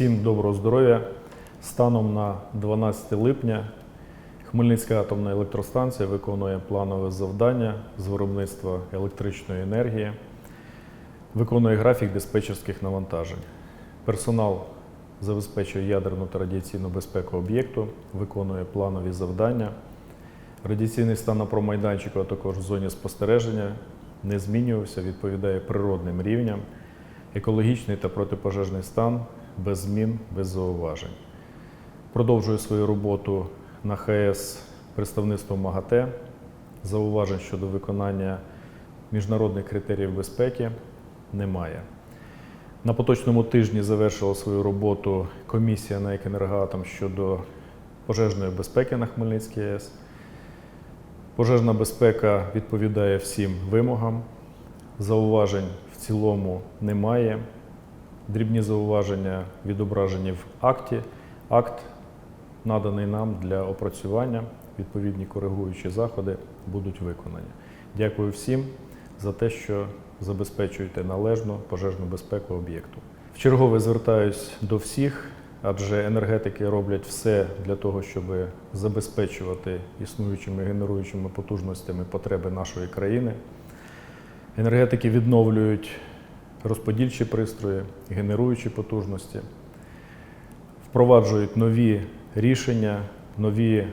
Всім доброго здоров'я. Станом на 12 липня Хмельницька атомна електростанція виконує планове завдання з виробництва електричної енергії, виконує графік диспетчерських навантажень. Персонал забезпечує ядерну та радіаційну безпеку об'єкту, виконує планові завдання. Радіаційний стан на промайданчику, а також в зоні спостереження не змінювався, відповідає природним рівням. Екологічний та протипожежний стан без змін, без зауважень. Продовжую свою роботу на ХС представництвом МАГАТЕ. Зауважень щодо виконання міжнародних критеріїв безпеки немає. На поточному тижні завершила свою роботу комісія на «Екенергоатом» щодо пожежної безпеки на Хмельницькій АЕС. Пожежна безпека відповідає всім вимогам. Зауважень в цілому немає. Дрібні зауваження відображені в акті. Акт наданий нам для опрацювання. Відповідні коригуючі заходи будуть виконані. Дякую всім за те, що забезпечуєте належну пожежну безпеку об'єкту. Вчергове звертаюсь до всіх, адже енергетики роблять все для того, щоб забезпечувати існуючими генеруючими потужностями потреби нашої країни. Енергетики відновлюють розподільчі пристрої, генеруючі потужності, впроваджують нові рішення, нові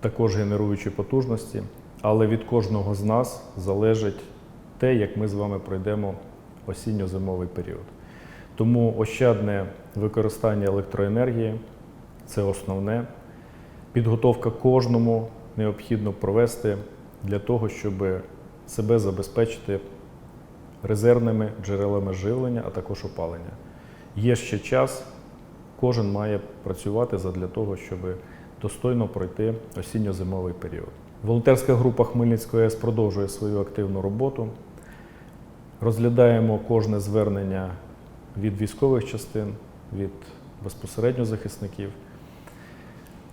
також генеруючі потужності, але від кожного з нас залежить те, як ми з вами пройдемо осінньо-зимовий період. Тому ощадне використання електроенергії це основне. Підготовка кожному необхідно провести для того, щоб себе забезпечити резервними джерелами живлення, а також опалення. Є ще час, кожен має працювати задля того, щоб достойно пройти осінньо-зимовий період. Волонтерська група Хмельницької АЕС продовжує свою активну роботу. Розглядаємо кожне звернення від військових частин, від безпосередньо захисників.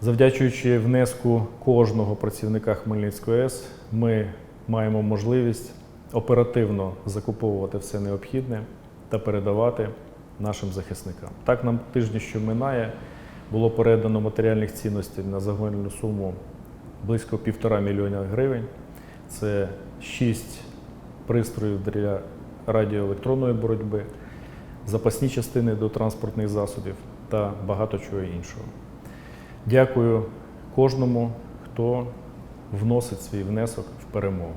Завдячуючи внеску кожного працівника Хмельницької АЕС, ми маємо можливість оперативно закуповувати все необхідне та передавати нашим захисникам. Так нам тижні, що минає, було передано матеріальних цінностей на загальну суму близько півтора мільйона гривень. Це шість пристроїв для радіоелектронної боротьби, запасні частини до транспортних засобів та багато чого іншого. Дякую кожному, хто вносить свій внесок в перемогу.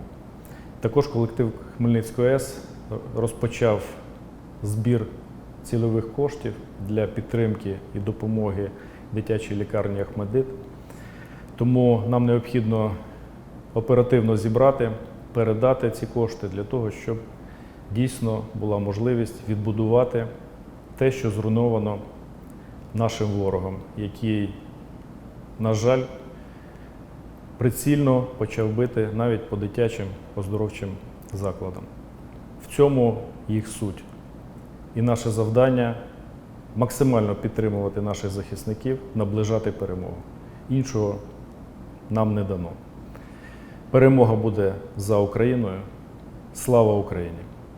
Також колектив Хмельницької АЕС розпочав збір цільових коштів для підтримки і допомоги дитячій лікарні Ахмедит. Тому нам необхідно оперативно зібрати, передати ці кошти для того, щоб дійсно була можливість відбудувати те, що зруйновано нашим ворогом, який, на жаль, прицільно почав бити навіть по дитячим оздоровчим закладам. В цьому їх суть. І наше завдання максимально підтримувати наших захисників, наближати перемогу. Іншого нам не дано. Перемога буде за Україною. Слава Україні!